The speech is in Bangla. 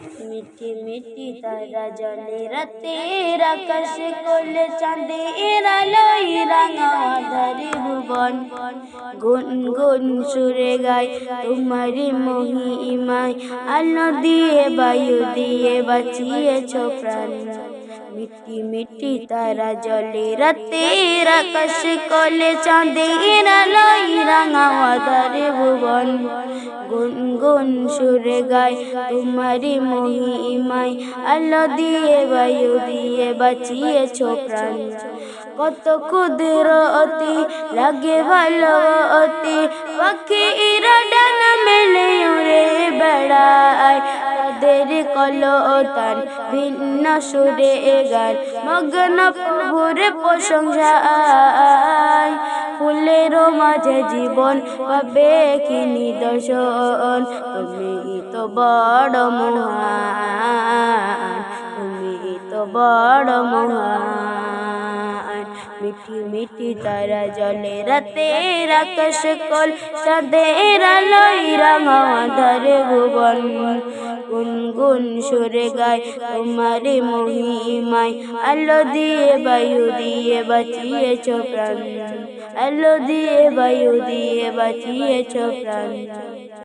মিটি মিটি তারা জলে রাতের আকাশ কোলে চাঁদের আলোয় রাঙা ধারে ভুবন। গুন গুন সুরে গায় তোমারি মহিমায় আলো দিয়ে, বায়ু দিয়ে বাঁচিয়েছ প্রাণ। মিটি মিটি তারা জলে রাতের আকাশ কোলে চাঁদের ভুবন গুন গুন সুরে গায়। তোমারি মহিমায় আলো দিয়ে বায়ু দিয়ে বাঁচিয়েছ প্রাণ। কত ক্ষুদ্র অতি লাগে ভালো অতি, পাখি ডান মেলে উড়ে বেড়ায়। তাদের কলতান ভিন্ন সুরে গান মগ্ন প্রভুর প্রশংসায় ফুলের মাঝে জীবন পাবে কি নিদর্শন? তুমি তো বড় মহান, তুমি তো বড় মহান। মিঠি মিঠি তারা জলে রাতের আকাশ কল চাঁদের আলোয় রাঙা ধরে ভুবন গুন গুন সুরে গায় তোমার মহিমায়। আলো দিয়ে বায়ু দিয়ে বাঁচিয়েছ প্রাণ, আলো দিয়ে বায়ু দিয়ে বাঁচিয়েছ প্রাণ।